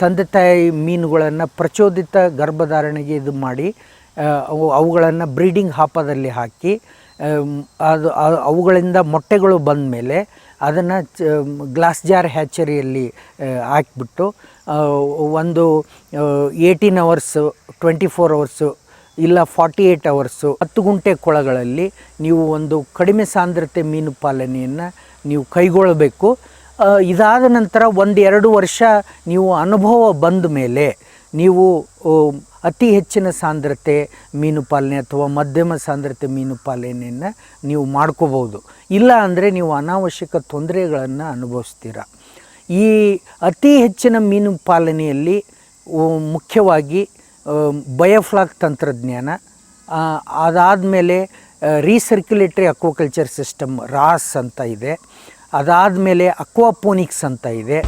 ತಂದೆ ತಾಯಿ ಮೀನುಗಳನ್ನು ಪ್ರಚೋದಿತ ಗರ್ಭಧಾರಣೆಗೆ ಇದು ಮಾಡಿ ಅವು ಅವುಗಳನ್ನು ಬ್ರೀಡಿಂಗ್ ಹಾಪದಲ್ಲಿ ಹಾಕಿ ಅದು ಅವುಗಳಿಂದ ಮೊಟ್ಟೆಗಳು ಬಂದ ಮೇಲೆ ಅದನ್ನು ಗ್ಲಾಸ್ ಜಾರ್ ಹ್ಯಾಚರಿಯಲ್ಲಿ ಹಾಕಿಬಿಟ್ಟು ಒಂದು eighteen hours, twenty four hours ಇಲ್ಲ ಫಾರ್ಟಿ ಏಯ್ಟ್ ಅವರ್ಸು ಹತ್ತು ಗುಂಟೆ ಕೊಳಗಳಲ್ಲಿ ನೀವು ಒಂದು ಕಡಿಮೆ ಸಾಂದ್ರತೆ ಮೀನು ಪಾಲನೆಯನ್ನು ನೀವು ಕೈಗೊಳ್ಳಬೇಕು. ಇದಾದ ನಂತರ ಒಂದು ಎರಡು ವರ್ಷ ನೀವು ಅನುಭವ ಬಂದ ಮೇಲೆ ನೀವು ಅತಿ ಹೆಚ್ಚಿನ ಸಾಂದ್ರತೆ ಮೀನು ಪಾಲನೆ ಅಥವಾ ಮಧ್ಯಮ ಸಾಂದ್ರತೆ ಮೀನು ಪಾಲನೆಯನ್ನು ನೀವು ಮಾಡ್ಕೋಬೋದು ಇಲ್ಲ ಅಂದರೆ ನೀವು ಅನಾವಶ್ಯಕ ತೊಂದರೆಗಳನ್ನು ಅನುಭವಿಸ್ತೀರ. ಈ ಅತಿ ಹೆಚ್ಚಿನ ಮೀನು ಪಾಲನೆಯಲ್ಲಿ ಮುಖ್ಯವಾಗಿ ಬಯೋಫ್ಲಾಕ್ ತಂತ್ರಜ್ಞಾನ ಅದಾದಮೇಲೆ ರೀಸರ್ಕ್ಯುಲೇಟರಿ ಅಕ್ವಾಕಲ್ಚರ್ ಸಿಸ್ಟಮ್ ರಾಸ್ ಅಂತ ಇದೆ. ಅದಾದಮೇಲೆ ಅಕ್ವಾಪೋನಿಕ್ಸ್ ಅಂತ ಇದೆ.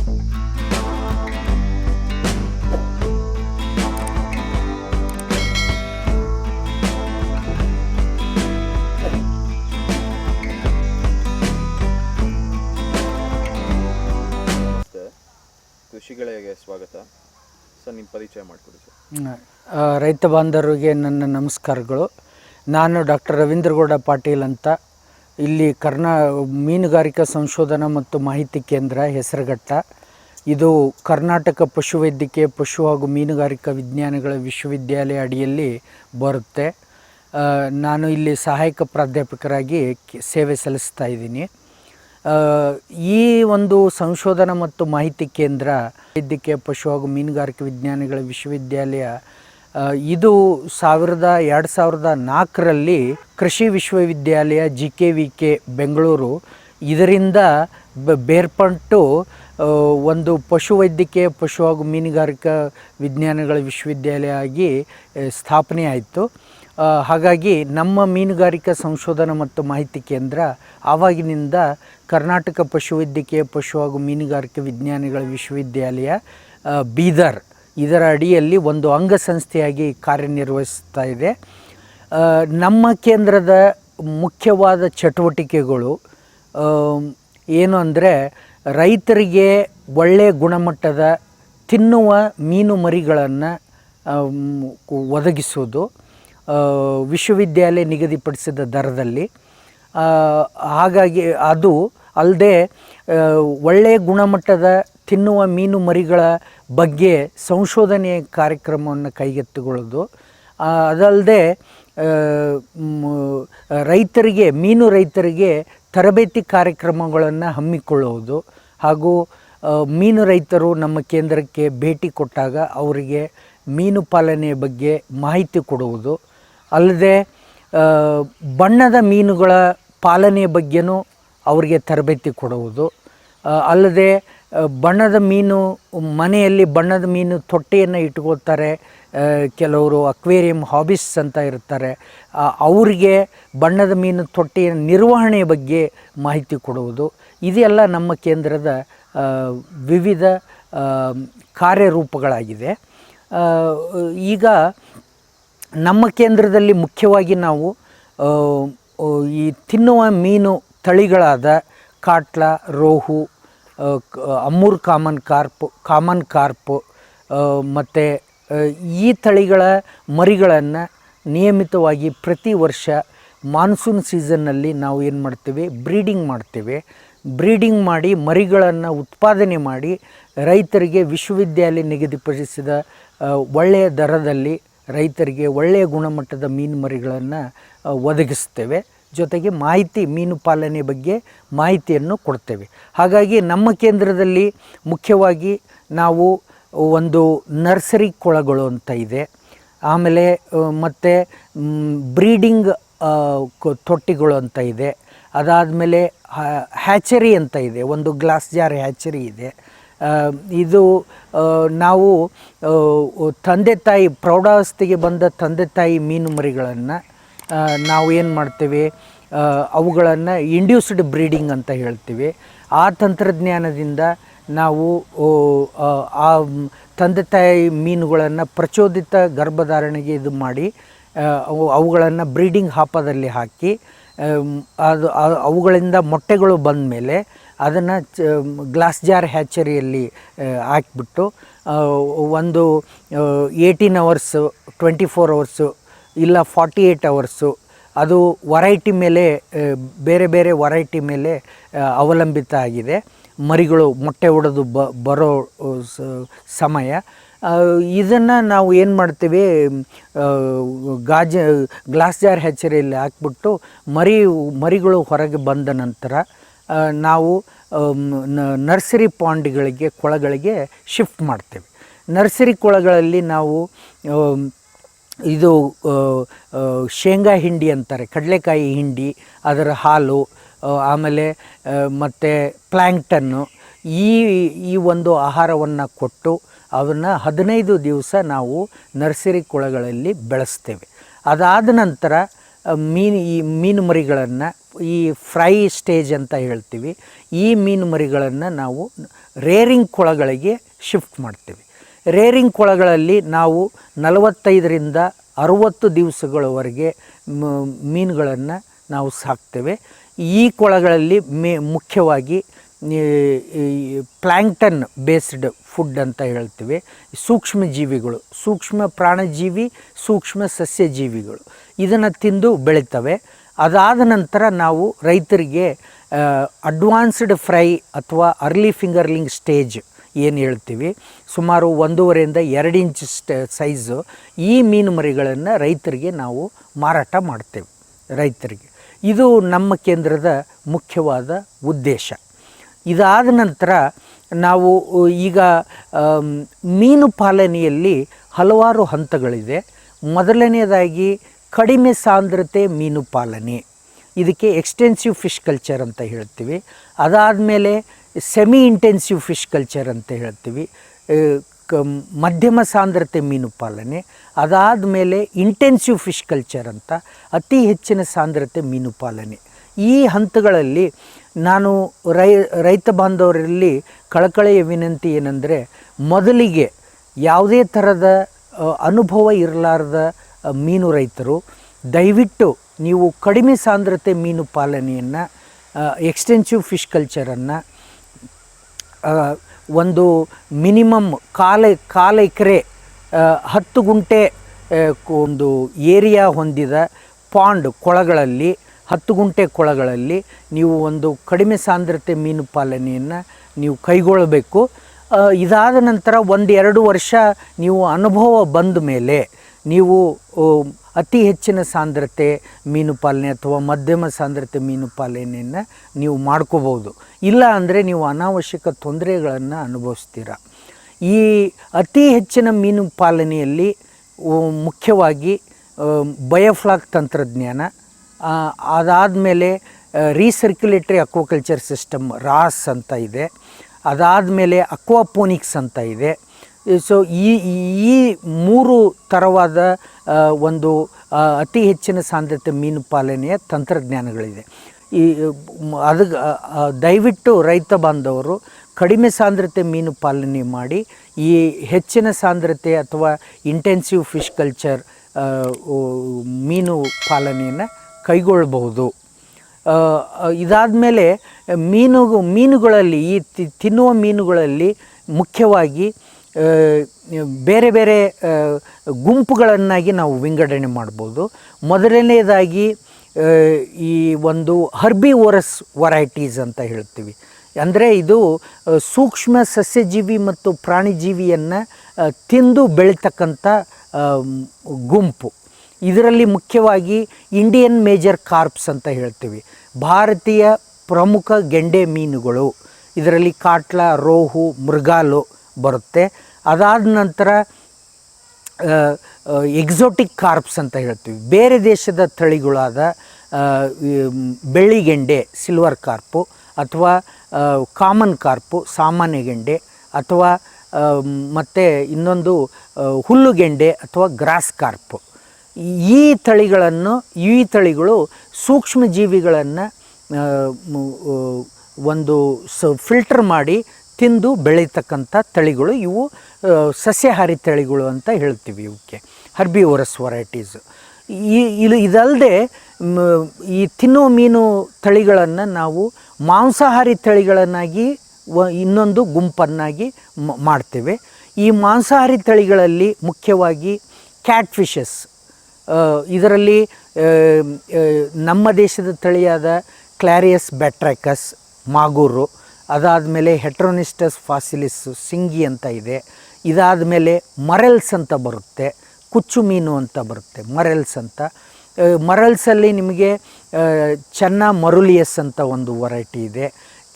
ಕೃಷಿಗಳಿಗೆ ಸ್ವಾಗತ. ಸರ್ ನಿಮ್ಮ ಪರಿಚಯ ಮಾಡಿಕೊಡಿ ಸರ್. ರೈತ ಬಾಂಧವರಿಗೆ ನನ್ನ ನಮಸ್ಕಾರಗಳು. ನಾನು ಡಾಕ್ಟರ್ ರವೀಂದ್ರಗೌಡ ಪಾಟೀಲ್ ಅಂತ ಇಲ್ಲಿ ಕರ್ನಾ, ಮೀನುಗಾರಿಕಾ ಸಂಶೋಧನಾ ಮತ್ತು ಮಾಹಿತಿ ಕೇಂದ್ರ ಹೆಸರುಘಟ್ಟ ಇದು ಕರ್ನಾಟಕ ಪಶುವೈದ್ಯಕೀಯ ಪಶು ಹಾಗೂ ಮೀನುಗಾರಿಕಾ ವಿಜ್ಞಾನಗಳ ವಿಶ್ವವಿದ್ಯಾಲಯ ಅಡಿಯಲ್ಲಿ ಬರುತ್ತೆ. ನಾನು ಇಲ್ಲಿ ಸಹಾಯಕ ಪ್ರಾಧ್ಯಾಪಕರಾಗಿ ಸೇವೆ ಸಲ್ಲಿಸ್ತಾ ಇದ್ದೀನಿ. ಈ ಒಂದು ಸಂಶೋಧನಾ ಮತ್ತು ಮಾಹಿತಿ ಕೇಂದ್ರ ವೈದ್ಯಕೀಯ ಪಶು ಹಾಗೂ ಮೀನುಗಾರಿಕೆ ವಿಜ್ಞಾನಗಳ ವಿಶ್ವವಿದ್ಯಾಲಯ ಇದು ಸಾವಿರದ, ಎರಡು ಸಾವಿರದ ನಾಲ್ಕರಲ್ಲಿ ಕೃಷಿ ವಿಶ್ವವಿದ್ಯಾಲಯ G K V K Bengaluru ಇದರಿಂದ ಬೇರ್ಪಟ್ಟು ಒಂದು ಪಶುವೈದ್ಯಕೀಯ ಪಶು ಹಾಗೂ ಮೀನುಗಾರಿಕಾ ವಿಜ್ಞಾನಗಳ ವಿಶ್ವವಿದ್ಯಾಲಯ ಆಗಿ ಸ್ಥಾಪನೆ ಆಯಿತು. ಹಾಗಾಗಿ ನಮ್ಮ ಮೀನುಗಾರಿಕಾ ಸಂಶೋಧನಾ ಮತ್ತು ಮಾಹಿತಿ ಕೇಂದ್ರ ಆವಾಗಿನಿಂದ ಕರ್ನಾಟಕ ಪಶುವೈದ್ಯಕೀಯ ಪಶು ಹಾಗೂ ಮೀನುಗಾರಿಕೆ ವಿಜ್ಞಾನಿಗಳ ವಿಶ್ವವಿದ್ಯಾಲಯ ಬೀದರ್. ಇದರ ಅಡಿಯಲ್ಲಿ ಒಂದು ಅಂಗಸಂಸ್ಥೆಯಾಗಿ ಕಾರ್ಯನಿರ್ವಹಿಸ್ತಾ ಇದೆ. ನಮ್ಮ ಕೇಂದ್ರದ ಮುಖ್ಯವಾದ ಚಟುವಟಿಕೆಗಳು ಏನು ಅಂದರೆ ರೈತರಿಗೆ ಒಳ್ಳೆಯ ಗುಣಮಟ್ಟದ ತಿನ್ನುವ ಮೀನು ಮರಿಗಳನ್ನು ಒದಗಿಸುವುದು ವಿಶ್ವವಿದ್ಯಾಲಯ ನಿಗದಿಪಡಿಸಿದ ದರದಲ್ಲಿ. ಹಾಗಾಗಿ ಅದು ಅಲ್ಲದೆ ಒಳ್ಳೆಯ ಗುಣಮಟ್ಟದ ತಿನ್ನುವ ಮೀನು ಮರಿಗಳ ಬಗ್ಗೆ ಸಂಶೋಧನೆ ಕಾರ್ಯಕ್ರಮವನ್ನು ಕೈಗೆತ್ತಿಕೊಳ್ಳೋದು. ಅದಲ್ಲದೆ ರೈತರಿಗೆ, ಮೀನು ರೈತರಿಗೆ ತರಬೇತಿ ಕಾರ್ಯಕ್ರಮಗಳನ್ನು ಹಮ್ಮಿಕೊಳ್ಳುವುದು ಹಾಗೂ ಮೀನು ರೈತರು ನಮ್ಮ ಕೇಂದ್ರಕ್ಕೆ ಭೇಟಿ ಕೊಟ್ಟಾಗ ಅವರಿಗೆ ಮೀನು ಪಾಲನೆಯ ಬಗ್ಗೆ ಮಾಹಿತಿ ಕೊಡುವುದು. ಅಲ್ಲದೆ ಬಣ್ಣದ ಮೀನುಗಳ ಪಾಲನೆಯ ಬಗ್ಗೆನೂ ಅವರಿಗೆ ತರಬೇತಿ ಕೊಡುವುದು. ಅಲ್ಲದೆ ಬಣ್ಣದ ಮೀನು, ಮನೆಯಲ್ಲಿ ಬಣ್ಣದ ಮೀನು ತೊಟ್ಟೆಯನ್ನು ಇಟ್ಕೋತಾರೆ ಕೆಲವರು ಅಕ್ವೇರಿಯಂ ಹಾಬೀಸ್ ಅಂತ ಇರ್ತಾರೆ. ಅವರಿಗೆ ಬಣ್ಣದ ಮೀನು ತೊಟ್ಟೆಯ ನಿರ್ವಹಣೆಯ ಬಗ್ಗೆ ಮಾಹಿತಿ ಕೊಡುವುದು. ಇದೆಲ್ಲ ನಮ್ಮ ಕೇಂದ್ರದ ವಿವಿಧ ಕಾರ್ಯರೂಪಗಳಾಗಿದೆ. ಈಗ ನಮ್ಮ ಕೇಂದ್ರದಲ್ಲಿ ಮುಖ್ಯವಾಗಿ ನಾವು ಈ ತಿನ್ನುವ ಮೀನು ತಳಿಗಳಾದ catla, rohu Amur common carp common carp ಮತ್ತು ಈ ತಳಿಗಳ ಮರಿಗಳನ್ನು ನಿಯಮಿತವಾಗಿ ಪ್ರತಿ ವರ್ಷ ಮಾನ್ಸೂನ್ ಸೀಸನ್ನಲ್ಲಿ ನಾವು ಏನು ಮಾಡ್ತೇವೆ? ಬ್ರೀಡಿಂಗ್ ಮಾಡ್ತೇವೆ. ಬ್ರೀಡಿಂಗ್ ಮಾಡಿ ಮರಿಗಳನ್ನು ಉತ್ಪಾದನೆ ಮಾಡಿ ರೈತರಿಗೆ ವಿಶ್ವವಿದ್ಯಾಲಯ ನಿಗದಿಪಡಿಸಿದ ಒಳ್ಳೆಯ ದರದಲ್ಲಿ ರೈತರಿಗೆ ಒಳ್ಳೆಯ ಗುಣಮಟ್ಟದ ಮೀನು ಮರಿಗಳನ್ನು ಒದಗಿಸ್ತೇವೆ. ಜೊತೆಗೆ ಮಾಹಿತಿ ಮೀನು ಪಾಲನೆ ಬಗ್ಗೆ ಮಾಹಿತಿಯನ್ನು ಕೊಡ್ತೇವೆ. ಹಾಗಾಗಿ ನಮ್ಮ ಕೇಂದ್ರದಲ್ಲಿ ಮುಖ್ಯವಾಗಿ ನಾವು ಒಂದು ನರ್ಸರಿ ಕೊಳಗಳು ಅಂತ ಇದೆ. ಆಮೇಲೆ ಮತ್ತು ಬ್ರೀಡಿಂಗ್ ತೊಟ್ಟಿಗಳು ಅಂತ ಇದೆ. ಅದಾದಮೇಲೆ ಹ್ಯಾಚರಿ ಅಂತ ಇದೆ. ಒಂದು ಗ್ಲಾಸ್ ಜಾರ್ ಹ್ಯಾಚರಿ ಇದೆ. ಇದು ನಾವು ತಂದೆ ತಾಯಿ, ಪ್ರೌಢಾವಸ್ಥೆಗೆ ಬಂದ ತಂದೆ ತಾಯಿ ಮೀನು ಮರಿಗಳನ್ನು ನಾವು ಏನು ಮಾಡ್ತೇವೆ? ಅವುಗಳನ್ನು ಇಂಡ್ಯೂಸ್ಡ್ ಬ್ರೀಡಿಂಗ್ ಅಂತ ಹೇಳ್ತೀವಿ. ಆ ತಂತ್ರಜ್ಞಾನದಿಂದ ನಾವು ಆ, ತಂದೆ ತಾಯಿ ಮೀನುಗಳನ್ನು ಪ್ರಚೋದಿತ ಗರ್ಭಧಾರಣೆಗೆ ಇದು ಮಾಡಿ ಅವುಗಳನ್ನು ಬ್ರೀಡಿಂಗ್ ಹಾಪದಲ್ಲಿ ಹಾಕಿ ಅದು ಅವುಗಳಿಂದ ಮೊಟ್ಟೆಗಳು ಬಂದ ಮೇಲೆ ಅದನ್ನು ಗ್ಲಾಸ್ ಜಾರ್ ಹ್ಯಾಚರಿಯಲ್ಲಿ ಹಾಕಿಬಿಟ್ಟು ಒಂದು eighteen hours twenty four hours ಇಲ್ಲ ಫಾರ್ಟಿ ಏಯ್ಟ್ ಅವರ್ಸು ಅದು ವರೈಟಿ ಮೇಲೆ ಬೇರೆ ಬೇರೆ ವರೈಟಿ ಮೇಲೆ ಅವಲಂಬಿತ ಆಗಿದೆ. ಮರಿಗಳು, ಮೊಟ್ಟೆ ಹೊಡೆದು ಬರೋ ಸಮಯ. ಇದನ್ನು ನಾವು ಏನು ಮಾಡ್ತೀವಿ ಗಾಜ ಗ್ಲಾಸ್ ಜಾರ್ ಹೆಚ್ಚರಿಯಲ್ಲಿ ಹಾಕ್ಬಿಟ್ಟು ಮರಿ, ಮರಿಗಳು ಹೊರಗೆ ಬಂದ ನಂತರ ನಾವು ನರ್ಸರಿ ಪಾಂಡ್ಗಳಿಗೆ ಕೊಳಗಳಿಗೆ ಶಿಫ್ಟ್ ಮಾಡ್ತೇವೆ. ನರ್ಸರಿ ಕೊಳಗಳಲ್ಲಿ ನಾವು ಇದು ಶೇಂಗಾ ಹಿಂಡಿ ಅಂತಾರೆ, ಕಡಲೆಕಾಯಿ ಹಿಂಡಿ, ಅದರ ಹಾಲು ಆಮೇಲೆ ಮತ್ತು ಪ್ಲ್ಯಾಂಕ್ಟನ್ನು ಈ ಈ ಒಂದು ಆಹಾರವನ್ನು ಕೊಟ್ಟು ಅದನ್ನು ಹದಿನೈದು ದಿವಸ ನಾವು ನರ್ಸರಿ ಕೊಳಗಳಲ್ಲಿ ಬೆಳೆಸ್ತೇವೆ. ಅದಾದ ನಂತರ ಮೀನು, ಈ ಮೀನು ಮರಿಗಳನ್ನು, ಈ ಫ್ರೈ ಸ್ಟೇಜ್ ಅಂತ ಹೇಳ್ತೀವಿ, ಈ ಮೀನು ಮರಿಗಳನ್ನು ನಾವು ರೇರಿಂಗ್ ಕೊಳಗಳಿಗೆ ಶಿಫ್ಟ್ ಮಾಡ್ತೀವಿ. ರೇರಿಂಗ್ ಕೊಳಗಳಲ್ಲಿ ನಾವು ನಲವತ್ತೈದರಿಂದ ಅರುವತ್ತು ದಿವಸಗಳವರೆಗೆ ಮೀನುಗಳನ್ನು ನಾವು ಸಾಕ್ತೇವೆ. ಈ ಕೊಳಗಳಲ್ಲಿ ಮೇ, ಮುಖ್ಯವಾಗಿ ಪ್ಲ್ಯಾಂಕ್ಟನ್ ಬೇಸ್ಡ್ ಫುಡ್ ಅಂತ ಹೇಳ್ತೀವಿ. ಸೂಕ್ಷ್ಮ ಜೀವಿಗಳು, ಸೂಕ್ಷ್ಮ ಪ್ರಾಣಜೀವಿ, ಸೂಕ್ಷ್ಮ ಸಸ್ಯಜೀವಿಗಳು ಇದನ್ನು ತಿಂದು ಬೆಳೀತವೆ. ಅದಾದ ನಂತರ ನಾವು ರೈತರಿಗೆ ಅಡ್ವಾನ್ಸ್ಡ್ ಫ್ರೈ ಅಥವಾ ಅರ್ಲಿ ಫಿಂಗರ್ಲಿಂಗ್ ಸ್ಟೇಜ್ ಏನು ಹೇಳ್ತೀವಿ? ಸುಮಾರು ಒಂದೂವರೆಯಿಂದ ಎರಡು ಇಂಚ್ ಸೈಜು ಈ ಮೀನು ಮರಿಗಳನ್ನು ರೈತರಿಗೆ ನಾವು ಮಾರಾಟ ಮಾಡ್ತೇವೆ, ರೈತರಿಗೆ. ಇದು ನಮ್ಮ ಕೇಂದ್ರದ ಮುಖ್ಯವಾದ ಉದ್ದೇಶ. ಇದಾದ ನಂತರ ನಾವು ಈಗ ಮೀನು ಪಾಲನೆಯಲ್ಲಿ ಹಲವಾರು ಹಂತಗಳಿದೆ. ಮೊದಲನೆಯದಾಗಿ ಕಡಿಮೆ ಸಾಂದ್ರತೆ ಮೀನು ಪಾಲನೆ. ಇದಕ್ಕೆ ಎಕ್ಸ್ಟೆನ್ಸಿವ್ ಫಿಶ್ ಕಲ್ಚರ್ ಅಂತ ಹೇಳ್ತೀವಿ. ಅದಾದಮೇಲೆ ಸೆಮಿ ಇಂಟೆನ್ಸಿವ್ ಫಿಶ್ ಕಲ್ಚರ್ ಅಂತ ಹೇಳ್ತೀವಿ. ಕ ಮಧ್ಯಮ ಸಾಂದ್ರತೆ ಮೀನು ಪಾಲನೆ, ಅದಾದ ಮೇಲೆ ಇಂಟೆನ್ಸಿವ್ ಫಿಶ್ ಕಲ್ಚರ್ ಅಂತ ಅತಿ ಹೆಚ್ಚಿನ ಸಾಂದ್ರತೆ ಮೀನು ಪಾಲನೆ. ಈ ಹಂತಗಳಲ್ಲಿ ನಾನು ರೈ, ರೈತ ಬಾಂಧವರಲ್ಲಿ ಕಳಕಳೆಯ ವಿನಂತಿ ಏನಂದರೆ, ಮೊದಲಿಗೆ ಯಾವುದೇ ಥರದ ಅನುಭವ ಇರಲಾರದ ಮೀನು ರೈತರು, ದಯವಿಟ್ಟು ನೀವು ಕಡಿಮೆ ಸಾಂದ್ರತೆ ಮೀನು ಪಾಲನೆಯನ್ನು ಎಕ್ಸ್ಟೆನ್ಸಿವ್ ಫಿಶ್ ಕಲ್ಚರನ್ನು ಒಂದು ಮಿನಿಮಮ್ ಕಾಲ ಕಾಲ ಎಕರೆ ಹತ್ತು ಗುಂಟೆ ಒಂದು ಏರಿಯಾ ಹೊಂದಿದ ಪಾಂಡ್ ಕೊಳಗಳಲ್ಲಿ, ಹತ್ತು ಗುಂಟೆ ಕೊಳಗಳಲ್ಲಿ ನೀವು ಒಂದು ಕಡಿಮೆ ಸಾಂದ್ರತೆ ಮೀನು ಪಾಲನೆಯನ್ನು ನೀವು ಕೈಗೊಳ್ಳಬೇಕು. ಇದಾದ ನಂತರ ಒಂದು ಎರಡು ವರ್ಷ ನೀವು ಅನುಭವ ಬಂದ ಮೇಲೆ ನೀವು ಅತಿ ಹೆಚ್ಚಿನ ಸಾಂದ್ರತೆ ಮೀನು ಪಾಲನೆ ಅಥವಾ ಮಧ್ಯಮ ಸಾಂದ್ರತೆ ಮೀನು ಪಾಲನೆಯನ್ನು ನೀವು ಮಾಡ್ಕೋಬೋದು ಇಲ್ಲ ಅಂದರೆ ನೀವು ಅನಾವಶ್ಯಕ ತೊಂದರೆಗಳನ್ನು ಅನುಭವಿಸ್ತೀರ. ಈ ಅತಿ ಹೆಚ್ಚಿನ ಮೀನು ಪಾಲನೆಯಲ್ಲಿ ಮುಖ್ಯವಾಗಿ ಬಯೋಫ್ಲಾಕ್ ತಂತ್ರಜ್ಞಾನ ಅದಾದ ಮೇಲೆ ರೀಸರ್ಕ್ಯುಲೇಟರಿ ಅಕ್ವಾಕಲ್ಚರ್ ಸಿಸ್ಟಮ್, ರಾಸ್ ಅಂತ ಇದೆ. ಅದಾದ ಮೇಲೆ ಅಕ್ವಾಪೋನಿಕ್ಸ್ ಅಂತ ಇದೆ. ಸೊ ಈ ಈ ಮೂರು ಥರವಾದ ಒಂದು ಅತಿ ಹೆಚ್ಚಿನ ಸಾಂದ್ರತೆ ಮೀನು ಪಾಲನೆಯ ತಂತ್ರಜ್ಞಾನಗಳಿದೆ. ಈ ಅದು ದಯವಿಟ್ಟು ರೈತ ಬಾಂಧವರು ಕಡಿಮೆ ಸಾಂದ್ರತೆ ಮೀನು ಪಾಲನೆ ಮಾಡಿ, ಈ ಹೆಚ್ಚಿನ ಸಾಂದ್ರತೆ ಅಥವಾ ಇಂಟೆನ್ಸಿವ್ ಫಿಶ್ ಕಲ್ಚರ್ ಮೀನು ಪಾಲನೆಯನ್ನು ಕೈಗೊಳ್ಳಬಹುದು. ಇದಾದ ಮೇಲೆ ಮೀನು ಮೀನುಗಳಲ್ಲಿ, ಈ ತಿನ್ನುವ ಮೀನುಗಳಲ್ಲಿ ಮುಖ್ಯವಾಗಿ ಬೇರೆ ಬೇರೆ ಗುಂಪುಗಳನ್ನಾಗಿ ನಾವು ವಿಂಗಡಣೆ ಮಾಡ್ಬೋದು. ಮೊದಲನೇದಾಗಿ ಈ ಒಂದು ಹರ್ಬಿ ಓರಸ್ ವರೈಟೀಸ್ ಅಂತ ಹೇಳ್ತೀವಿ. ಅಂದರೆ ಇದು ಸೂಕ್ಷ್ಮ ಸಸ್ಯಜೀವಿ ಮತ್ತು ಪ್ರಾಣಿಜೀವಿಯನ್ನು ತಿಂದು ಬೆಳೀತಕ್ಕಂಥ ಗುಂಪು. ಇದರಲ್ಲಿ ಮುಖ್ಯವಾಗಿ ಇಂಡಿಯನ್ ಮೇಜರ್ ಕಾರ್ಪ್ಸ್ ಅಂತ ಹೇಳ್ತೀವಿ. ಭಾರತೀಯ ಪ್ರಮುಖ ಗೆಂಡೆ ಮೀನುಗಳು. ಇದರಲ್ಲಿ ಕಾಟ್ಲ, ರೋಹು, ಮೃಗಾಲು ಬರುತ್ತೆ. ಅದಾದ ನಂತರ ಎಕ್ಸೋಟಿಕ್ ಕಾರ್ಪ್ಸ್ ಅಂತ ಹೇಳ್ತೀವಿ. ಬೇರೆ ದೇಶದ ತಳಿಗಳಾದ ಬೆಳ್ಳಿಗೆಂಡೆ ಸಿಲ್ವರ್ ಕಾರ್ಪು ಅಥವಾ ಕಾಮನ್ ಕಾರ್ಪು ಸಾಮಾನ್ಯ ಗೆಂಡೆ ಅಥವಾ ಮತ್ತು ಇನ್ನೊಂದು ಹುಲ್ಲುಗೆಂಡೆ ಅಥವಾ ಗ್ರಾಸ್ ಕಾರ್ಪು ಈ ತಳಿಗಳನ್ನು, ಈ ತಳಿಗಳು ಸೂಕ್ಷ್ಮ ಜೀವಿಗಳನ್ನು ಒಂದು ಸ ಫಿಲ್ಟರ್ ಮಾಡಿ ತಿಂದು ಬೆಳೀತಕ್ಕಂಥ ತಳಿಗಳು ಇವು ಸಸ್ಯಾಹಾರಿ ತಳಿಗಳು ಅಂತ ಹೇಳ್ತೀವಿ ಇವಕ್ಕೆ ಹರ್ಬಿ ಓರಸ್ ವೆರೈಟೀಸ್ ಈ, ಇದು ಇದಲ್ಲದೆ ಈ ತಿನ್ನೋ ಮೀನು ತಳಿಗಳನ್ನು ನಾವು ಮಾಂಸಾಹಾರಿ ತಳಿಗಳನ್ನಾಗಿ ಇನ್ನೊಂದು ಗುಂಪನ್ನಾಗಿ ಮಾಡ್ತೇವೆ. ಈ ಮಾಂಸಾಹಾರಿ ತಳಿಗಳಲ್ಲಿ ಮುಖ್ಯವಾಗಿ ಕ್ಯಾಟ್ ಫಿಶಸ್ ಇದರಲ್ಲಿ ನಮ್ಮ ದೇಶದ ತಳಿಯಾದ ಕ್ಲಾರಿಯಸ್ ಬ್ಯಾಟ್ರಾಕಸ್ ಮಾಗೂರು ಅದಾದಮೇಲೆ ಹೆಟ್ರೋನಿಸ್ಟಸ್ ಫಾಸಿಲಿಸ್ ಸಿಂಗಿ ಅಂತ ಇದೆ. ಇದಾದ ಮೇಲೆ ಮರೆಲ್ಸ್ ಅಂತ ಬರುತ್ತೆ. ಕುಚ್ಚು ಮೀನು ಅಂತ ಬರುತ್ತೆ. ಮರೆಲ್ಸ್ ಅಂತ. ಮರಲ್ಸಲ್ಲಿ ನಿಮಗೆ ಚೆನ್ನ ಮರುಲಿಯಸ್ ಅಂತ ಒಂದು ವೆರೈಟಿ ಇದೆ.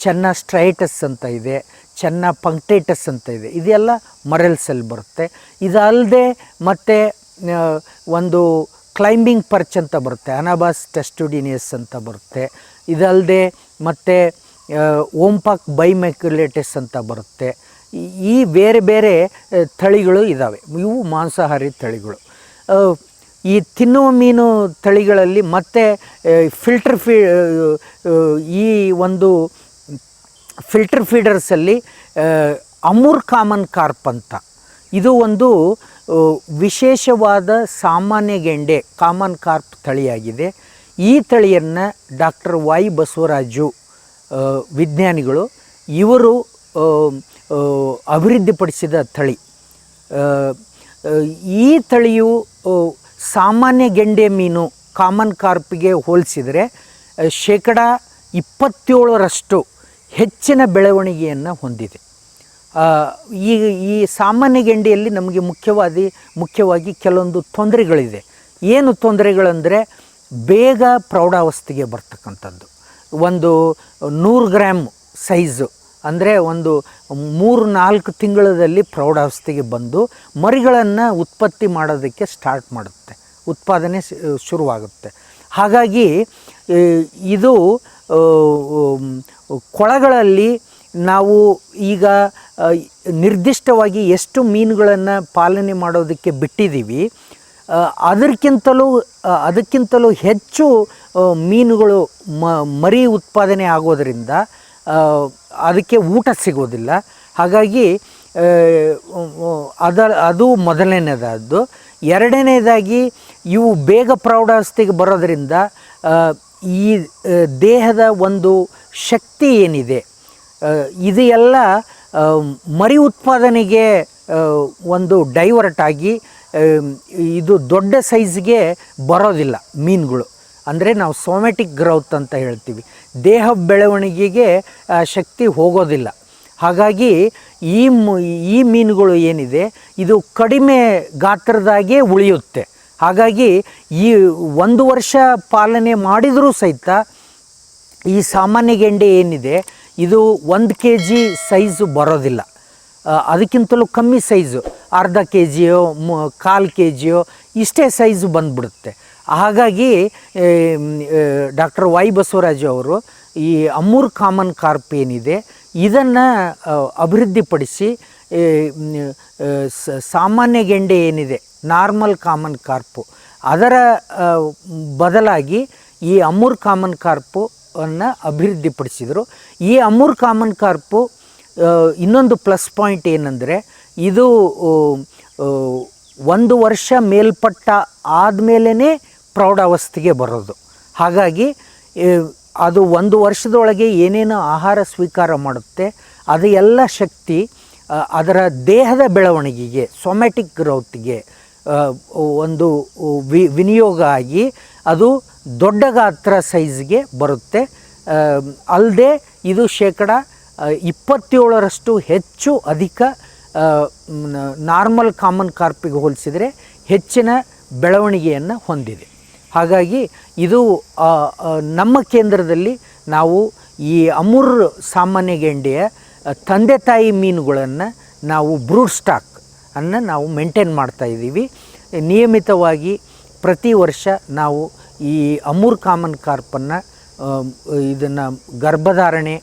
ಚೆನ್ನ ಸ್ಟ್ರೈಟಸ್ ಅಂತ ಇದೆ. ಚೆನ್ನ ಪಂಕ್ಟೇಟಸ್ ಅಂತ ಇದೆ. ಇದೆಲ್ಲ ಮರೆಲ್ಸಲ್ಲಿ ಬರುತ್ತೆ. ಇದಲ್ಲದೆ ಮತ್ತು ಒಂದು ಕ್ಲೈಂಬಿಂಗ್ ಪರ್ಚ್ ಅಂತ ಬರುತ್ತೆ. ಅನಾಬಾಸ್ ಟೆಸ್ಟುಡಿನಿಯಸ್ ಅಂತ ಬರುತ್ತೆ. ಇದಲ್ಲದೆ ಮತ್ತು ಓಂಪಾಕ್ ಬೈಮೆಕ್ಯುಲೇಟಸ್ ಅಂತ ಬರುತ್ತೆ. ಈ- ಬೇರೆ ಬೇರೆ ತಳಿಗಳು ಇದ್ದಾವೆ ಇವು ಮಾಂಸಾಹಾರಿ ತಳಿಗಳು. ಈ ತಿನ್ನುವ ಮೀನು ತಳಿಗಳಲ್ಲಿ ಮತ್ತೆ ಫಿಲ್ಟರ್ ಫೀ ಈ ಒಂದು ಫಿಲ್ಟರ್ ಫೀಡರ್ಸಲ್ಲಿ ಅಮೂರ್ ಕಾಮನ್ ಕಾರ್ಪ್ ಅಂತ. ಇದು ಒಂದು ವಿಶೇಷವಾದ ಸಾಮಾನ್ಯ ಗೆಂಡೆ ಕಾಮನ್ ಕಾರ್ಪ್ ತಳಿಯಾಗಿದೆ. ಈ ತಳಿಯನ್ನು ಡಾಕ್ಟರ್ ವೈ ಬಸವರಾಜು ವಿಜ್ಞಾನಿಗಳು, ಇವರು ಅಭಿವೃದ್ಧಿಪಡಿಸಿದ ತಳಿ ಈ ತಳಿಯು ಸಾಮಾನ್ಯ ಗೆಂಡೆ ಮೀನು ಕಾಮನ್ ಕಾರ್ಪಿಗೆ ಹೋಲಿಸಿದರೆ ಶೇಕಡ ಇಪ್ಪತ್ತೇಳರಷ್ಟು ಹೆಚ್ಚಿನ ಬೆಳವಣಿಗೆಯನ್ನು ಹೊಂದಿದೆ. ಈ ಈ ಸಾಮಾನ್ಯ ಗೆಂಡೆಯಲ್ಲಿ ನಮಗೆ ಮುಖ್ಯವಾದಿ, ಮುಖ್ಯವಾಗಿ ಕೆಲವೊಂದು ತೊಂದರೆಗಳಿದೆ. ಏನು ತೊಂದರೆಗಳಂದರೆ, ಬೇಗ ಪ್ರೌಢಾವಸ್ಥೆಗೆ ಬರ್ತಕ್ಕಂಥದ್ದು. ಒಂದು ನೂರು ಗ್ರಾಮ್ ಸೈಜು. ಅಂದರೆ ಒಂದು ಮೂರು ನಾಲ್ಕು ತಿಂಗಳಲ್ಲಿ ಪ್ರೌಢಾವಸ್ಥೆಗೆ ಬಂದು ಮರಿಗಳನ್ನು ಉತ್ಪತ್ತಿ ಮಾಡೋದಕ್ಕೆ ಸ್ಟಾರ್ಟ್ ಮಾಡುತ್ತೆ. ಉತ್ಪಾದನೆ ಶುರುವಾಗುತ್ತೆ. ಹಾಗಾಗಿ ಇದು ಕೊಳಗಳಲ್ಲಿ ನಾವು ಈಗ ನಿರ್ದಿಷ್ಟವಾಗಿ ಎಷ್ಟು ಮೀನುಗಳನ್ನು ಪಾಲನೆ ಮಾಡೋದಕ್ಕೆ ಬಿಟ್ಟಿದ್ದೀವಿ ಅದಕ್ಕಿಂತಲೂ ಅದಕ್ಕಿಂತಲೂ ಹೆಚ್ಚು ಮೀನುಗಳು ಮರಿ ಉತ್ಪಾದನೆ ಆಗೋದರಿಂದ ಅದಕ್ಕೆ ಊಟ ಸಿಗೋದಿಲ್ಲ. ಹಾಗಾಗಿ ಅದ, ಅದು ಮೊದಲನೇದಾದ್ದು. ಎರಡನೇದಾಗಿ, ಇವು ಬೇಗ ಪ್ರೌಢಾವಸ್ಥೆಗೆ ಬರೋದರಿಂದ ಈ ದೇಹದ ಒಂದು ಶಕ್ತಿ ಏನಿದೆ ಇದು ಎಲ್ಲ ಮರಿ ಉತ್ಪಾದನೆಗೆ ಒಂದು ಡೈವರ್ಟ್ ಆಗಿ ಇದು ದೊಡ್ಡ ಸೈಜ್ಗೆ ಬರೋದಿಲ್ಲ ಮೀನುಗಳು. ಅಂದರೆ ನಾವು ಸೋಮ್ಯಾಟಿಕ್ ಗ್ರೌತ್ ಅಂತ ಹೇಳ್ತೀವಿ. ದೇಹ ಬೆಳವಣಿಗೆಗೆ ಶಕ್ತಿ ಹೋಗೋದಿಲ್ಲ. ಹಾಗಾಗಿ ಈ ಈ ಮೀನುಗಳು ಏನಿದೆ, ಇದು ಕಡಿಮೆ ಗಾತ್ರದಾಗೆ ಉಳಿಯುತ್ತೆ. ಹಾಗಾಗಿ ಈ ಒಂದು ವರ್ಷ ಪಾಲನೆ ಮಾಡಿದರೂ ಸಹಿತ ಈ ಸಾಮಾನ್ಯ ಗೆಂಡೆ ಏನಿದೆ, ಇದು ಒಂದು ಕೆ ಜಿ ಸೈಜು ಬರೋದಿಲ್ಲ. ಅದಕ್ಕಿಂತಲೂ ಕಮ್ಮಿ ಸೈಜು. ಅರ್ಧ ಕೆ ಜಿಯೋ ಕಾಲು ಕೆ ಜಿಯೋ ಇಷ್ಟೇ ಸೈಜು ಬಂದ್ಬಿಡುತ್ತೆ. ಹಾಗಾಗಿ ಡಾಕ್ಟರ್ ವೈ ಬಸವರಾಜು ಅವರು ಈ ಅಮೂರ್ ಕಾಮನ್ ಕಾರ್ಪ್ ಏನಿದೆ, ಇದನ್ನು ಅಭಿವೃದ್ಧಿಪಡಿಸಿ ಸಾಮಾನ್ಯ ಗೆಂಡೆ ಏನಿದೆ, ನಾರ್ಮಲ್ ಕಾಮನ್ ಕಾರ್ಪು, ಅದರ ಬದಲಾಗಿ ಈ ಅಮೂರ್ ಕಾಮನ್ ಕಾರ್ಪು ಅನ್ನು ಅಭಿವೃದ್ಧಿಪಡಿಸಿದರು. ಈ ಅಮೂರ್ ಕಾಮನ್ ಕಾರ್ಪು ಇನ್ನೊಂದು ಪ್ಲಸ್ ಪಾಯಿಂಟ್ ಏನಂದರೆ, ಇದು ಒಂದು ವರ್ಷ ಮೇಲ್ಪಟ್ಟ ಆದಮೇಲೇ ಪ್ರೌಢಾವಸ್ಥೆಗೆ ಬರೋದು. ಹಾಗಾಗಿ ಅದು ಒಂದು ವರ್ಷದೊಳಗೆ ಏನೇನು ಆಹಾರ ಸ್ವೀಕಾರ ಮಾಡುತ್ತೆ, ಅದು ಎಲ್ಲ ಶಕ್ತಿ ಅದರ ದೇಹದ ಬೆಳವಣಿಗೆಗೆ, ಸೊಮ್ಯಾಟಿಕ್ ಗ್ರೌತ್ಗೆ ಒಂದು ವಿ, ವಿನಿಯೋಗ ಆಗಿ ಅದು ದೊಡ್ಡ ಗಾತ್ರ ಸೈಜ್ಗೆ ಬರುತ್ತೆ. ಅಲ್ಲದೆ ಇದು ಶೇಕಡ ಇಪ್ಪತ್ತೇಳರಷ್ಟು ಹೆಚ್ಚು ಅಧಿಕ ನಾರ್ಮಲ್ ಕಾಮನ್ ಕಾರ್ಪಿಗೆ ಹೋಲಿಸಿದರೆ ಹೆಚ್ಚಿನ ಬೆಳವಣಿಗೆಯನ್ನು ಹೊಂದಿದೆ. ಹಾಗಾಗಿ ಇದು ನಮ್ಮ ಕೇಂದ್ರದಲ್ಲಿ ನಾವು ಈ ಅಮೂರ್ ಸಾಮಾನ್ಯ ಗೆಂಡೆಯ ತಂದೆ ತಾಯಿ ಮೀನುಗಳನ್ನು ನಾವು ಬ್ರೂಡ್ ಸ್ಟಾಕ್ ಅನ್ನು ನಾವು ಮೇಂಟೈನ್ ಮಾಡ್ತಾ ಇದ್ದೀವಿ. ನಿಯಮಿತವಾಗಿ ಪ್ರತಿ ವರ್ಷ ನಾವು ಈ ಅಮೂರ್ ಕಾಮನ್ ಕಾರ್ಪನ್ನು ಇದನ್ನು ಗರ್ಭಧಾರಣೆ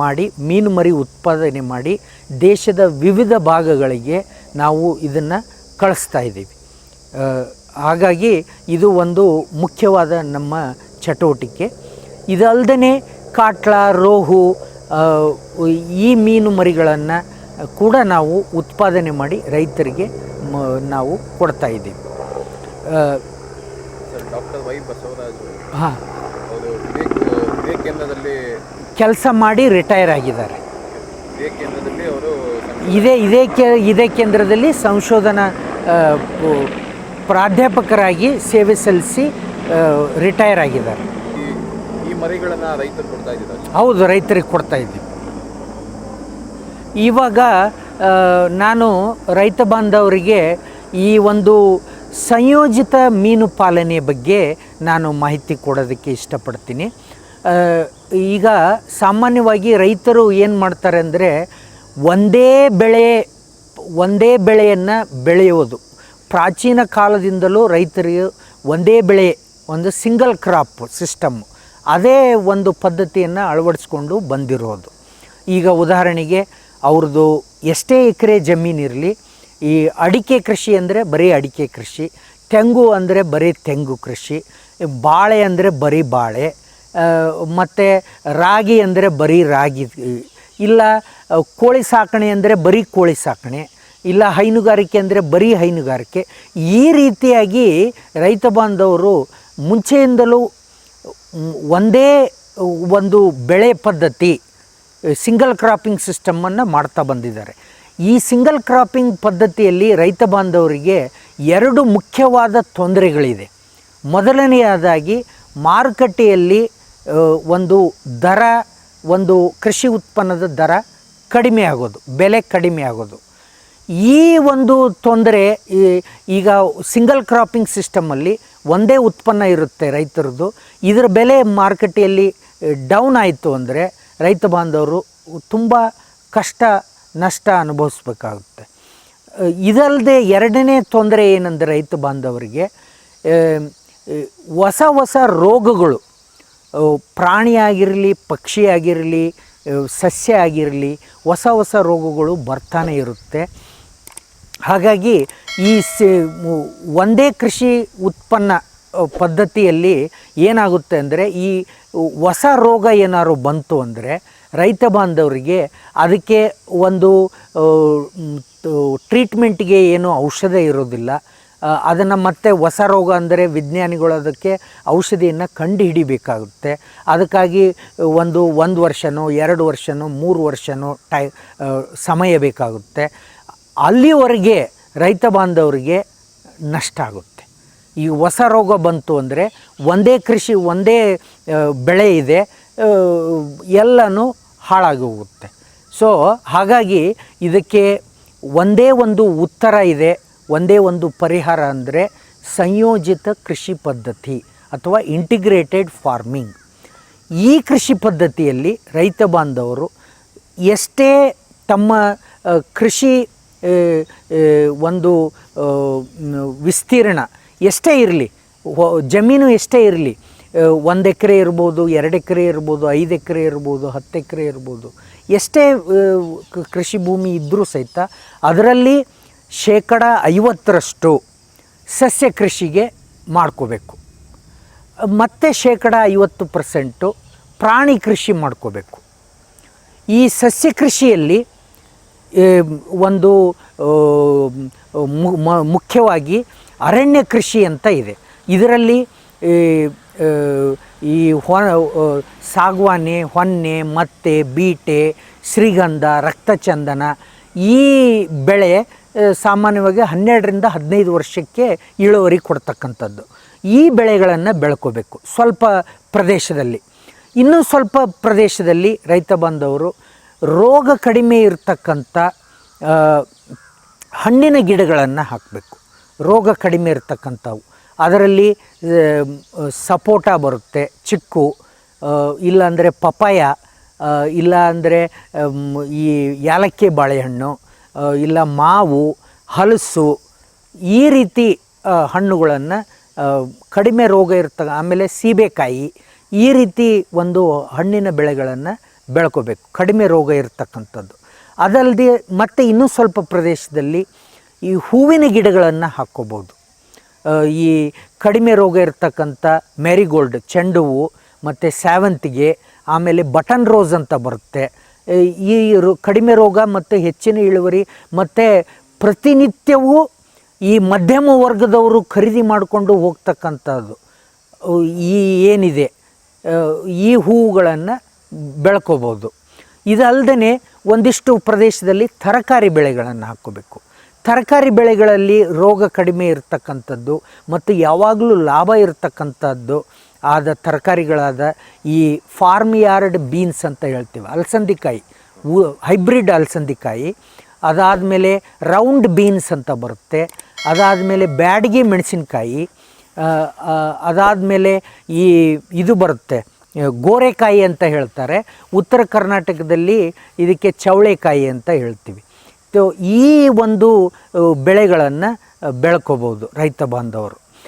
ಮಾಡಿ ಮೀನು ಮರಿ ಉತ್ಪಾದನೆ ಮಾಡಿ ದೇಶದ ವಿವಿಧ ಭಾಗಗಳಿಗೆ ನಾವು ಇದನ್ನು ಕಳಿಸ್ತಾ ಇದ್ದೀವಿ. ಹಾಗಾಗಿ ಇದು ಒಂದು ಮುಖ್ಯವಾದ ನಮ್ಮ ಚಟುವಟಿಕೆ. ಇದಲ್ಲದೆ ಕಾಟ್ಲ ರೋಹು ಈ ಮೀನು ಮರಿಗಳನ್ನು ಕೂಡ ನಾವು ಉತ್ಪಾದನೆ ಮಾಡಿ ರೈತರಿಗೆ ಮ ನಾವು ಕೊಡ್ತಾ ಇದ್ದೀವಿ. ಡಾಕ್ಟರ್ ವೈ ಬಸವರಾಜ್ ಹಾಂ. ವಿವೇಕ್ ವಿವೇಕ್ ಕೇಂದ್ರದಲ್ಲಿ ಕೆಲಸ ಮಾಡಿ ರಿಟೈರ್ ಆಗಿದ್ದಾರೆ. ಇದೇ ಇದೇ ಕೇ ಇದೇ ಕೇಂದ್ರದಲ್ಲಿ ಸಂಶೋಧನಾ ಪ್ರಾಧ್ಯಾಪಕರಾಗಿ ಸೇವೆ ಸಲ್ಲಿಸಿ ರಿಟೈರ್ ಆಗಿದ್ದಾರೆ. ಹೌದು ರೈತರಿಗೆ ಕೊಡ್ತಾ ಇದ್ದೀವಿ. ಇವಾಗ ನಾನು ರೈತ ಬಾಂಧವರಿಗೆ ಈ ಒಂದು ಸಂಯೋಜಿತ ಮೀನು ಪಾಲನೆ ಬಗ್ಗೆ ನಾನು ಮಾಹಿತಿ ಕೊಡೋದಕ್ಕೆ ಇಷ್ಟಪಡ್ತೀನಿ. ಈಗ ಸಾಮಾನ್ಯವಾಗಿ ರೈತರು ಏನು ಮಾಡ್ತಾರೆ ಅಂದರೆ ಒಂದೇ ಬೆಳೆ, ಒಂದೇ ಬೆಳೆಯನ್ನು ಬೆಳೆಯೋದು ಪ್ರಾಚೀನ ಕಾಲದಿಂದಲೂ ರೈತರಿಗೆ ಒಂದೇ ಬೆಳೆ, ಒಂದು ಸಿಂಗಲ್ ಕ್ರಾಪ್ ಸಿಸ್ಟಮ್ ಅದೇ ಒಂದು ಪದ್ಧತಿಯನ್ನು ಅಳವಡಿಸ್ಕೊಂಡು ಬಂದಿರೋದು. ಈಗ ಉದಾಹರಣೆಗೆ ಅವ್ರದ್ದು ಎಷ್ಟೇ ಎಕರೆ ಜಮೀನಿರಲಿ ಈ ಅಡಿಕೆ ಕೃಷಿ ಅಂದರೆ ಬರೀ ಅಡಿಕೆ ಕೃಷಿ, ತೆಂಗು ಅಂದರೆ ಬರೀ ತೆಂಗು ಕೃಷಿ, ಬಾಳೆ ಅಂದರೆ ಬರೀ ಬಾಳೆ ಮತ್ತು ರಾಗಿ ಅಂದರೆ ಬರೀ ರಾಗಿ. ಇಲ್ಲ ಕೋಳಿ ಸಾಕಣೆ ಅಂದರೆ ಬರೀ ಕೋಳಿ ಸಾಕಣೆ. ಇಲ್ಲ, ಹೈನುಗಾರಿಕೆ ಅಂದರೆ ಬರೀ ಹೈನುಗಾರಿಕೆ. ಈ ರೀತಿಯಾಗಿ ರೈತ ಬಾಂಧವರು ಮುಂಚೆಯಿಂದಲೂ ಒಂದೇ ಒಂದು ಬೆಳೆ ಪದ್ಧತಿ ಸಿಂಗಲ್ ಕ್ರಾಪಿಂಗ್ ಸಿಸ್ಟಮನ್ನು ಮಾಡ್ತಾ ಬಂದಿದ್ದಾರೆ. ಈ ಸಿಂಗಲ್ ಕ್ರಾಪಿಂಗ್ ಪದ್ಧತಿಯಲ್ಲಿ ರೈತ ಬಾಂಧವರಿಗೆ ಎರಡು ಮುಖ್ಯವಾದ ತೊಂದರೆಗಳಿದೆ. ಮೊದಲನೆಯದಾಗಿ ಮಾರುಕಟ್ಟೆಯಲ್ಲಿ ಒಂದು ದರ, ಒಂದು ಕೃಷಿ ಉತ್ಪನ್ನದ ದರ ಕಡಿಮೆ ಆಗೋದು, ಬೆಲೆ ಕಡಿಮೆ ಆಗೋದು. ಈ ಒಂದು ತೊಂದರೆ ಈಗ ಸಿಂಗಲ್ ಕ್ರಾಪಿಂಗ್ ಸಿಸ್ಟಮಲ್ಲಿ ಒಂದೇ ಉತ್ಪನ್ನ ಇರುತ್ತೆ ರೈತರದ್ದು. ಇದರ ಬೆಲೆ ಮಾರುಕಟ್ಟೆಯಲ್ಲಿ ಡೌನ್ ಆಯಿತು ಅಂದರೆ ರೈತ ಬಾಂಧವರು ತುಂಬ ಕಷ್ಟ, ನಷ್ಟ ಅನುಭವಿಸ್ಬೇಕಾಗುತ್ತೆ. ಇದಲ್ಲದೆ ಎರಡನೇ ತೊಂದರೆ ಏನಂದರೆ ರೈತ ಬಾಂಧವರಿಗೆ ಹೊಸ ಹೊಸ ರೋಗಗಳು ಅವು ಪ್ರಾಣಿ ಆಗಿರಲಿ ಪಕ್ಷಿ ಆಗಿರಲಿ ಸಸ್ಯ ಆಗಿರಲಿ, ಹೊಸ ಹೊಸ ರೋಗಗಳು ಬರ್ತಾನೆ ಇರುತ್ತೆ. ಹಾಗಾಗಿ ಈ ಒಂದೇ ಕೃಷಿ ಉತ್ಪನ್ನ ಪದ್ಧತಿಯಲ್ಲಿ ಏನಾಗುತ್ತೆ ಅಂದರೆ ಈ ಹೊಸ ರೋಗ ಏನಾದ್ರು ಬಂತು ಅಂದರೆ ರೈತ ಬಾಂಧವರಿಗೆ ಅದಕ್ಕೆ ಒಂದು ಟ್ರೀಟ್ಮೆಂಟ್ಗೆ ಏನು ಔಷಧ ಇರೋದಿಲ್ಲ. ಅದನ್ನು ಮತ್ತೆ ಹೊಸ ರೋಗ ಅಂದರೆ ವಿಜ್ಞಾನಿಗಳು ಅದಕ್ಕೆ ಔಷಧಿಯನ್ನು ಕಂಡು ಹಿಡಿಬೇಕಾಗುತ್ತೆ ಅದಕ್ಕಾಗಿ ಒಂದು ಒಂದು ವರ್ಷನೋ, ಎರಡು ವರ್ಷನೋ, ಮೂರು ವರ್ಷನೋ ಟೈ ಸಮಯ ಬೇಕಾಗುತ್ತೆ. ಅಲ್ಲಿವರೆಗೆ ರೈತ ಬಾಂಧವರಿಗೆ ನಷ್ಟ ಆಗುತ್ತೆ. ಈ ಹೊಸ ರೋಗ ಬಂತು ಅಂದರೆ ಒಂದೇ ಕೃಷಿ, ಒಂದೇ ಬೆಳೆ ಇದೆ ಎಲ್ಲನೂ ಹಾಳಾಗಿ ಹೋಗುತ್ತೆ. ಸೊ ಹಾಗಾಗಿ ಇದಕ್ಕೆ ಒಂದೇ ಒಂದು ಉತ್ತರ ಇದೆ. ಒಂದೇ ಒಂದು ಪರಿಹಾರ ಅಂದರೆ ಸಂಯೋಜಿತ ಕೃಷಿ ಪದ್ಧತಿ ಅಥವಾ ಇಂಟಿಗ್ರೇಟೆಡ್ ಫಾರ್ಮಿಂಗ್ ಈ ಕೃಷಿ ಪದ್ಧತಿಯಲ್ಲಿ ರೈತ ಬಾಂಧವರು ಎಷ್ಟೇ ತಮ್ಮ ಕೃಷಿ ಒಂದು ವಿಸ್ತೀರ್ಣ ಎಷ್ಟೇ ಇರಲಿ ಜಮೀನು ಎಷ್ಟೇ ಇರಲಿ ಒಂದು ಎಕರೆ ಇರ್ಬೋದು, ಎರಡು ಎಕರೆ ಇರ್ಬೋದು, ಐದು ಎಕರೆ ಇರ್ಬೋದು, ಹತ್ತು ಎಕರೆ ಇರ್ಬೋದು, ಎಷ್ಟೇ ಕೃಷಿ ಭೂಮಿ ಇದ್ದರೂ ಸಹಿತ ಅದರಲ್ಲಿ ಶೇಕಡ ಐವತ್ತರಷ್ಟು ಸಸ್ಯ ಕೃಷಿಗೆ ಮಾಡ್ಕೋಬೇಕು. ಮತ್ತೆ ಶೇಕಡ ಐವತ್ತು ಪರ್ಸೆಂಟು ಪ್ರಾಣಿ ಕೃಷಿ ಮಾಡ್ಕೋಬೇಕು. ಈ ಸಸ್ಯ ಕೃಷಿಯಲ್ಲಿ ಒಂದು ಮುಖ್ಯವಾಗಿ ಅರಣ್ಯ ಕೃಷಿ ಅಂತ ಇದೆ. ಇದರಲ್ಲಿ ಈ, ಹೊ ಸಾಗವಾನೆ ಹೊನ್ನೆ ಮತ್ತೆ ಬೀಟೆ ಶ್ರೀಗಂಧ ರಕ್ತಚಂದನ ಈ ಬೆಳೆ ಸಾಮಾನ್ಯವಾಗಿ ಹನ್ನೆರಡರಿಂದ ಹದಿನೈದು ವರ್ಷಕ್ಕೆ ಇಳುವರಿ ಕೊಡ್ತಕ್ಕಂಥದ್ದು. ಈ ಬೆಳೆಗಳನ್ನು ಬೆಳ್ಕೋಬೇಕು. ಸ್ವಲ್ಪ ಪ್ರದೇಶದಲ್ಲಿ. ಇನ್ನೂ ಸ್ವಲ್ಪ ಪ್ರದೇಶದಲ್ಲಿ ರೈತ ಬಾಂಧವರು ರೋಗ ಕಡಿಮೆ ಇರತಕ್ಕಂಥ ಹಣ್ಣಿನ ಗಿಡಗಳನ್ನು ಹಾಕಬೇಕು. ರೋಗ ಕಡಿಮೆ ಇರತಕ್ಕಂಥವು. ಅದರಲ್ಲಿ ಸಪೋಟ ಬರುತ್ತೆ, ಚಿಕ್ಕು ಇಲ್ಲಾಂದರೆ ಪಪಾಯ ಇಲ್ಲ ಅಂದರೆ ಈ ಯಾಲಕ್ಕಿ ಬಾಳೆಹಣ್ಣು ಇಲ್ಲ ಮಾವು, ಹಲಸು, ಈ ರೀತಿ ಹಣ್ಣುಗಳನ್ನು ಕಡಿಮೆ ರೋಗ ಇರ್ತ, ಆಮೇಲೆ ಸೀಬೆಕಾಯಿ, ಈ ರೀತಿ ಒಂದು ಹಣ್ಣಿನ ಬೆಳೆಗಳನ್ನು ಬೆಳ್ಕೋಬೇಕು. ಕಡಿಮೆ ರೋಗ ಇರತಕ್ಕಂಥದ್ದು. ಅದಲ್ಲದೆ ಮತ್ತೆ ಇನ್ನೂ ಸ್ವಲ್ಪ ಪ್ರದೇಶದಲ್ಲಿ ಈ ಹೂವಿನ ಗಿಡಗಳನ್ನು ಹಾಕ್ಕೋಬೋದು. ಈ ಕಡಿಮೆ ರೋಗ ಇರತಕ್ಕಂಥ ಮೆರಿಗೋಲ್ಡ್, ಚೆಂಡು ಹೂವು, ಮತ್ತು ಸ್ಯಾವಂತಿಗೆ, ಆಮೇಲೆ ಬಟನ್ ರೋಸ್ ಅಂತ ಬರುತ್ತೆ. ಈ ರೋ, ಕಡಿಮೆ ರೋಗ ಮತ್ತು ಹೆಚ್ಚಿನ ಇಳುವರಿ ಮತ್ತು ಪ್ರತಿನಿತ್ಯವೂ ಈ ಮಧ್ಯಮ ವರ್ಗದವರು ಖರೀದಿ ಮಾಡಿಕೊಂಡು ಹೋಗ್ತಕ್ಕಂಥದ್ದು. ಈ ಏನಿದೆ? ಈ ಹೂವುಗಳನ್ನು ಬೆಳ್ಕೋಬೋದು. ಇದಲ್ಲದೆ ಒಂದಿಷ್ಟು ಪ್ರದೇಶದಲ್ಲಿ ತರಕಾರಿ ಬೆಳೆಗಳನ್ನು ಹಾಕ್ಕೋಬೇಕು. ತರಕಾರಿ ಬೆಳೆಗಳಲ್ಲಿ ರೋಗ ಕಡಿಮೆ ಇರತಕ್ಕಂಥದ್ದು ಮತ್ತು ಯಾವಾಗಲೂ ಲಾಭ ಇರತಕ್ಕಂಥದ್ದು ಆದ ತರಕಾರಿಗಳಾದ ಈ ಫಾರ್ಮ್ ಯಾರ್ಡ್ ಬೀನ್ಸ್ ಅಂತ ಹೇಳ್ತೀವಿ, ಅಲಸಂದಿಕಾಯಿ ಹೈಬ್ರಿಡ್ ಅಲಸಂದಿಕಾಯಿ, ಅದಾದಮೇಲೆ ರೌಂಡ್ ಬೀನ್ಸ್ ಅಂತ ಬರುತ್ತೆ, ಅದಾದಮೇಲೆ ಬ್ಯಾಡಗಿ ಮೆಣಸಿನಕಾಯಿ ಅದಾದಮೇಲೆ ಈ ಇದು ಬರುತ್ತೆ ಗೋರೆಕಾಯಿ ಅಂತ ಹೇಳ್ತಾರೆ, ಉತ್ತರ ಕರ್ನಾಟಕದಲ್ಲಿ ಇದಕ್ಕೆ ಚವಳೆಕಾಯಿ ಅಂತ ಹೇಳ್ತೀವಿ. ಈ ಒಂದು ಬೆಳೆಗಳನ್ನು ಬೆಳ್ಕೋಬೋದು ರೈತ ಬಾಂಧವರು.